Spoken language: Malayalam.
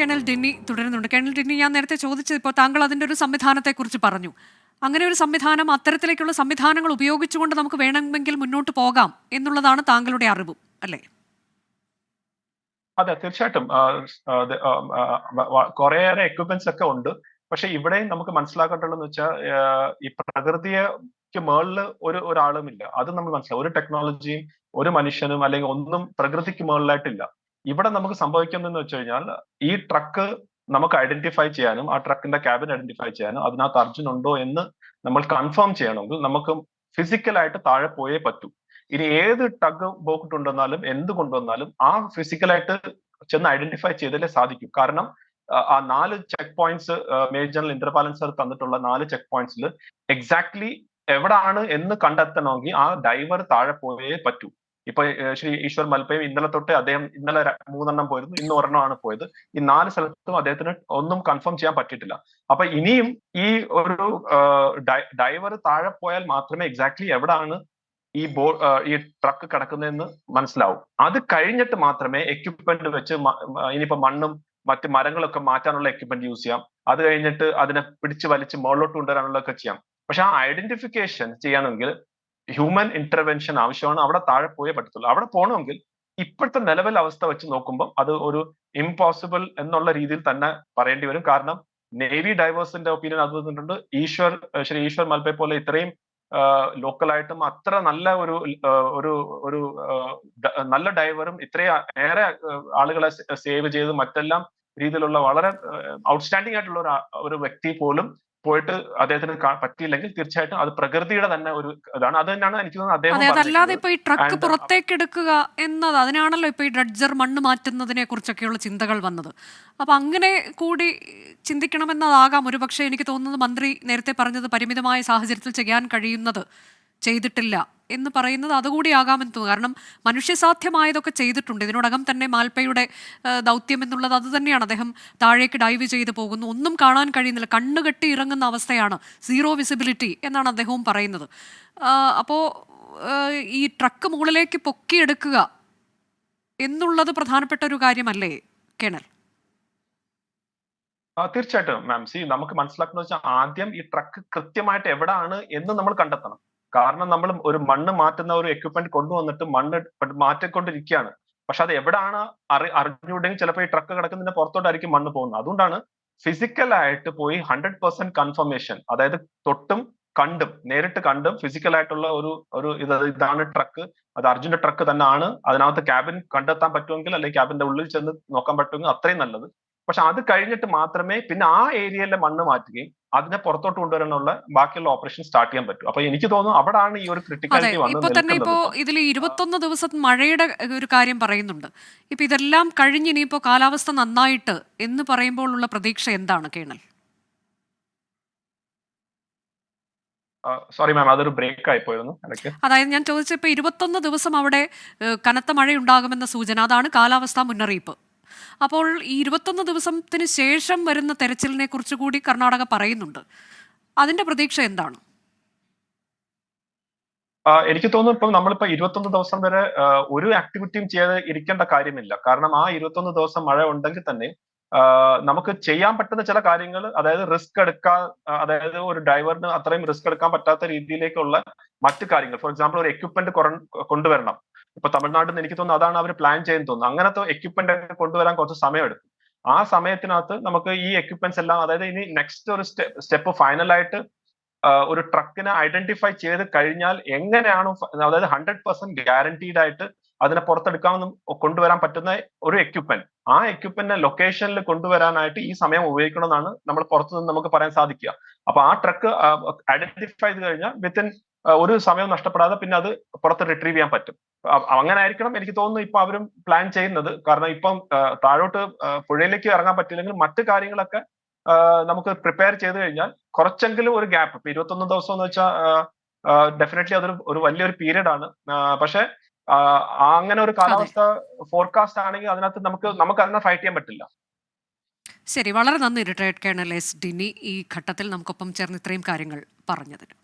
കേണൽ ഡിന്നി തുടരുന്നുണ്ട്. കേണൽ ഡിന്നി ഞാൻ നേരത്തെ ചോദിച്ചത് ഇപ്പോൾ താങ്കൾ അതിന്റെ ഒരു സംവിധാനത്തെക്കുറിച്ച് പറഞ്ഞു. അങ്ങനെ ഒരു സംവിധാനം അത്തരത്തിലേക്കുള്ള സംവിധാനങ്ങൾ ഉപയോഗിച്ചുകൊണ്ട് നമുക്ക് വേണമെങ്കിൽ മുന്നോട്ട് പോകാം എന്നുള്ളതാണ് താങ്കളുടെ അറിവും അല്ലേ? അതെ തീർച്ചയായിട്ടും. കുറേയേറെ എക്യുപ്മെന്റ്സ് ഒക്കെ ഉണ്ട്. പക്ഷെ ഇവിടെയും നമുക്ക് മനസ്സിലാക്കേണ്ടതെന്ന് വെച്ചാൽ ഈ പ്രകൃതിക്ക് മേളിൽ ഒരു ഒരാളുമില്ല. അത് നമ്മൾ മനസ്സിലാവും ഒരു ടെക്നോളജിയും ഒരു മനുഷ്യനും അല്ലെങ്കിൽ ഒന്നും പ്രകൃതിക്ക് മേളിലായിട്ടില്ല. ഇവിടെ നമുക്ക് സംഭവിക്കുന്നതെന്ന് വെച്ച് കഴിഞ്ഞാൽ ഈ ട്രക്ക് നമുക്ക് ഐഡന്റിഫൈ ചെയ്യാനും ആ ട്രക്കിന്റെ ക്യാബിൻ ഐഡന്റിഫൈ ചെയ്യാനും അതിനകത്ത് അർജുൻ ഉണ്ടോ എന്ന് നമ്മൾ കൺഫേം ചെയ്യണമെങ്കിൽ നമുക്ക് ഫിസിക്കലായിട്ട് താഴെ പോയേ പറ്റൂ. ഇനി ഏത് ടഗ് ബോക്കിട്ട് കൊണ്ടുവന്നാലും എന്ത് കൊണ്ടുവന്നാലും ആ ഫിസിക്കലായിട്ട് ചെന്ന് ഐഡന്റിഫൈ ചെയ്തല്ലേ സാധിക്കൂ. കാരണം ആ നാല് check points major general Indrapalan sir തന്നിട്ടുള്ള നാല് ചെക്ക് പോയിന്റ്സിൽ എക്സാക്ട്ലി എവിടാണ് എന്ന് കണ്ടെത്തണമെങ്കിൽ ആ ഡൈവർ താഴെ പോയേ പറ്റൂ. ഇപ്പൊ ശ്രീ ഈശ്വർ മൽപ്പയും ഇന്നലെ തൊട്ട് അദ്ദേഹം ഇന്നലെ മൂന്നെണ്ണം പോയിരുന്നു. ഇന്ന് ഒരെണ്ണമാണ് പോയത്. ഈ നാല് സ്ഥലത്തും അദ്ദേഹത്തിന് ഒന്നും കൺഫേം ചെയ്യാൻ പറ്റിയിട്ടില്ല. അപ്പൊ ഇനിയും ഈ ഒരു ഡൈവർ താഴെ പോയാൽ മാത്രമേ എക്സാക്ട്ലി എവിടാണ് ഈ ബോ ഈ ട്രക്ക് കിടക്കുന്നതെന്ന് മനസ്സിലാവും. അത് കഴിഞ്ഞിട്ട് മാത്രമേ എക്യുപ്മെന്റ് വെച്ച് ഇനിയിപ്പോ മണ്ണും മറ്റ് മരങ്ങളൊക്കെ മാറ്റാനുള്ള എക്യുപ്മെന്റ് യൂസ് ചെയ്യാം. അത് കഴിഞ്ഞിട്ട് അതിനെ പിടിച്ച് വലിച്ച് മുകളിലോട്ട് കൊണ്ടുവരാനുള്ളതൊക്കെ ചെയ്യാം. പക്ഷെ ആ ഐഡന്റിഫിക്കേഷൻ ചെയ്യണമെങ്കിൽ ഹ്യൂമൻ ഇന്റർവെൻഷൻ ആവശ്യമാണ്. അവിടെ താഴെ പോയേ പറ്റത്തുള്ളൂ. അവിടെ പോകണമെങ്കിൽ ഇപ്പോഴത്തെ നിലവിൽ അവസ്ഥ വെച്ച് നോക്കുമ്പോൾ അത് ഒരു ഇംപോസിബിൾ എന്നുള്ള രീതിയിൽ തന്നെ പറയേണ്ടി വരും. കാരണം നേവി ഡൈവേഴ്സിന്റെ ഒപ്പീനിയൻ അത് തന്നിട്ടുണ്ട് ഈശ്വർ ശ്രീ ഈശ്വർ മൽബെ പോലെ ഇത്രയും ലോക്കലായിട്ടും അത്ര നല്ല ഒരു ഒരു ഒരു നല്ല ഡൈവറും ഇത്രയും ഏറെ ആളുകളെ സേവ് ചെയ്ത് മറ്റെല്ലാം രീതിയിലുള്ള വളരെ ഔട്ട്സ്റ്റാൻഡിംഗ് ആയിട്ടുള്ള ഒരു വ്യക്തി പോലും പോയിട്ട് അദ്ദേഹത്തിന് പറ്റിയില്ലെങ്കിൽ തീർച്ചയായിട്ടും അത് പ്രകൃതിയുടെ തന്നെ ഒരു ഇതാണ്. അത് തന്നെയാണ് എനിക്ക് തോന്നുന്നത് അദ്ദേഹം അതല്ലാതെ ഇപ്പൊ ഈ ട്രക്ക് പുറത്തേക്ക് എടുക്കുക എന്നത് അതിനാണല്ലോ ഇപ്പൊ ഈ ഡ്രഡ്ജർ മണ്ണ് മാറ്റുന്നതിനെ കുറിച്ചൊക്കെയുള്ള ചിന്തകൾ വന്നത്. അപ്പൊ അങ്ങനെ കൂടി ചിന്തിക്കണമെന്നതാകാം. ഒരുപക്ഷെ എനിക്ക് തോന്നുന്നത് മന്ത്രി നേരത്തെ പറഞ്ഞത് പരിമിതമായ സാഹചര്യത്തിൽ ചെയ്യാൻ കഴിയുന്നത് ചെയ്തിട്ടില്ല. എന്ന് പറയുന്നത് അതുകൂടി ആകാമെന്ന് തോന്നുന്നു. കാരണം മനുഷ്യസാധ്യമായതൊക്കെ ചെയ്തിട്ടുണ്ട്. ഇതിനോടകം തന്നെ മാൽപ്പയുടെ ദൗത്യം എന്നുള്ളത് അത് തന്നെയാണ്. അദ്ദേഹം താഴേക്ക് ഡൈവ് ചെയ്ത് പോകുന്നു. ഒന്നും കാണാൻ കഴിയുന്നില്ല. കണ്ണുകെട്ടി ഇറങ്ങുന്ന അവസ്ഥയാണ്. സീറോ വിസിബിലിറ്റി എന്നാണ് അദ്ദേഹവും പറയുന്നത്. അപ്പോൾ ഈ ട്രക്ക് മുകളിലേക്ക് പൊക്കിയെടുക്കുക എന്നുള്ളത് പ്രധാനപ്പെട്ട ഒരു കാര്യമല്ലേ കേണൽ? തീർച്ചയായിട്ടും മാം. സി നമുക്ക് മനസ്സിലാക്കുന്ന വെച്ചാൽ ആദ്യം ഈ ട്രക്ക് കൃത്യമായിട്ട് എവിടെയാണ് എന്ന് നമ്മൾ കണ്ടെത്തണം. കാരണം നമ്മൾ ഒരു മണ്ണ് മാറ്റുന്ന ഒരു എക്യുപ്മെന്റ് കൊണ്ടുവന്നിട്ട് മണ്ണ് മാറ്റിക്കൊണ്ടിരിക്കുകയാണ് പക്ഷെ അത് എവിടാണ് അറി അറിഞ്ഞുകൂടെങ്കിൽ ചിലപ്പോൾ ഈ ട്രക്ക് കിടക്കുന്നതിന്റെ പുറത്തോട്ടായിരിക്കും മണ്ണ് പോകുന്നത്. അതുകൊണ്ടാണ് ഫിസിക്കൽ ആയിട്ട് പോയി ഹൺഡ്രഡ് പെർസെന്റ് കൺഫർമേഷൻ അതായത് തൊട്ടും കണ്ടും നേരിട്ട് കണ്ടും ഫിസിക്കൽ ആയിട്ടുള്ള ഒരു ഒരു ഇത് ഇതാണ് ട്രക്ക് അത് അർജുന്റെ ട്രക്ക് തന്നെ ആണ് അതിനകത്ത് ക്യാബിൻ കണ്ടെത്താൻ പറ്റുമെങ്കിൽ അല്ലെങ്കിൽ ക്യാബിന്റെ ഉള്ളിൽ ചെന്ന് നോക്കാൻ പറ്റുമെങ്കിൽ അത്രയും നല്ലത്. പക്ഷെ അത് കഴിഞ്ഞിട്ട് മാത്രമേ പിന്നെ ആ ഏരിയയിലെ മണ്ണ് മാറ്റുകയും അതിനെ പുറത്തോട്ട് കൊണ്ടുവരാനുള്ള ബാക്കിയുള്ള ഓപ്പറേഷൻ സ്റ്റാർട്ട് ചെയ്യാൻ പറ്റും. അപ്പൊ എനിക്ക് തോന്നുന്നു അവിടാണ് ഈ ഒരു ക്രിട്ടിക്കാലിറ്റി ഇപ്പൊ തന്നെ ഇപ്പോ ഇതിൽ ഇരുപത്തൊന്ന് ദിവസം മഴയുടെ ഒരു കാര്യം പറയുന്നുണ്ട്. ഇപ്പൊ ഇതെല്ലാം കഴിഞ്ഞ് ഇനിയിപ്പോ കാലാവസ്ഥ നന്നായിട്ട് എന്ന് പറയുമ്പോൾ ഉള്ള പ്രതീക്ഷ എന്താണ് കേണൽ? സോറി മാം അതൊരു ബ്രേക്ക് ആയി പോയിരുന്നു അതായത് ഞാൻ ചോദിച്ചപ്പോ ഇരുപത്തൊന്ന് ദിവസം അവിടെ കനത്ത കനത്ത മഴയുണ്ടാകുമെന്ന സൂചന അതാണ് കാലാവസ്ഥാ മുന്നറിയിപ്പ്. അപ്പോൾ ഈ ഇരുപത്തൊന്ന് ദിവസത്തിന് ശേഷം വരുന്ന തെരച്ചിലിനെ കുറിച്ച് കൂടി കർണാടക പറയുന്നുണ്ട്. അതിന്റെ പ്രതീക്ഷ എന്താണ്? എനിക്ക് തോന്നുന്നു ഇപ്പം നമ്മളിപ്പോ ഇരുപത്തൊന്ന് ദിവസം വരെ ഒരു ആക്ടിവിറ്റിയും ചെയ്ത് ഇരിക്കേണ്ട കാര്യമില്ല. കാരണം ആ ഇരുപത്തൊന്ന് ദിവസം മഴ ഉണ്ടെങ്കിൽ തന്നെ നമുക്ക് ചെയ്യാൻ പറ്റുന്ന ചില കാര്യങ്ങൾ അതായത് റിസ്ക് എടുക്കാൻ അതായത് ഒരു ഡ്രൈവറിന് അത്രയും റിസ്ക് എടുക്കാൻ പറ്റാത്ത രീതിയിലേക്കുള്ള മറ്റു കാര്യങ്ങൾ. ഫോർ എക്സാമ്പിൾ ഒരു എക്യുപ്മെന്റ് കൊണ്ടുവരണം. ഇപ്പൊ തമിഴ്നാട്ടിൽ നിന്ന് എനിക്ക് തോന്നുന്നു അതാണ് അവർ പ്ലാൻ ചെയ്യുന്നത് തോന്നുന്നു. അങ്ങനത്തെ എക്യുപ്മെന്റ് ഒക്കെ കൊണ്ടുവരാൻ കുറച്ച് സമയം എടുക്കും ആ സമയത്തിനകത്ത് നമുക്ക് ഈ എക്യുപ്മെന്റ്സ് എല്ലാം അതായത് ഇനി നെക്സ്റ്റ് ഒരു സ്റ്റെപ്പ് ഫൈനലായിട്ട് ഒരു ട്രക്കിനെ ഐഡന്റിഫൈ ചെയ്ത് കഴിഞ്ഞാൽ എങ്ങനെയാണ് അതായത് ഹൺഡ്രഡ് പെർസെന്റ് ഗ്യാരണ്ടീഡ് ആയിട്ട് അതിനെ പുറത്തെടുക്കാമെന്നും കൊണ്ടുവരാൻ പറ്റുന്ന ഒരു എക്യുപ്മെന്റ് ആ എക്യുപ്മെന്റിനെ ലൊക്കേഷനിൽ കൊണ്ടുവരാനായിട്ട് ഈ സമയം ഉപയോഗിക്കണമെന്നാണ് നമ്മൾ പുറത്തുനിന്ന് നമുക്ക് പറയാൻ സാധിക്കുക. അപ്പൊ ആ ട്രക്ക് ഐഡന്റിഫൈ ചെയ്ത് കഴിഞ്ഞാൽ വിത്തിൻ ഒരു സമയം നഷ്ടപ്പെടാതെ പിന്നെ അത് പുറത്ത് റിട്രീവ് ചെയ്യാൻ പറ്റും. അങ്ങനെ ആയിരിക്കണം എനിക്ക് തോന്നുന്നു ഇപ്പൊ അവരും പ്ലാൻ ചെയ്യുന്നത്. കാരണം ഇപ്പം താഴോട്ട് പുഴയിലേക്ക് ഇറങ്ങാൻ പറ്റില്ലെങ്കിൽ മറ്റു കാര്യങ്ങളൊക്കെ നമുക്ക് പ്രിപ്പയർ ചെയ്ത് കഴിഞ്ഞാൽ കുറച്ചെങ്കിലും ഒരു ഗ്യാപ്പ് ഇപ്പൊ ഇരുപത്തൊന്ന് ദിവസം എന്ന് വെച്ചാൽ ഡെഫിനറ്റ്ലി അതൊരു ഒരു വലിയൊരു പീരീഡ് ആണ്. പക്ഷെ അങ്ങനെ ഒരു കാലാവസ്ഥ ഫോർകാസ്റ്റ് ആണെങ്കിൽ അതിനകത്ത് നമുക്ക് നമുക്ക് അതിനെ ഫൈറ്റ് ചെയ്യാൻ പറ്റില്ല. ശരി വളരെ നന്ദി റിട്ടയർഡ് കേണൽ എസ് ഡിനി ഈ ഘട്ടത്തിൽ നമുക്കൊപ്പം ചേർന്ന് ഇത്രയും കാര്യങ്ങൾ പറഞ്ഞതിന്.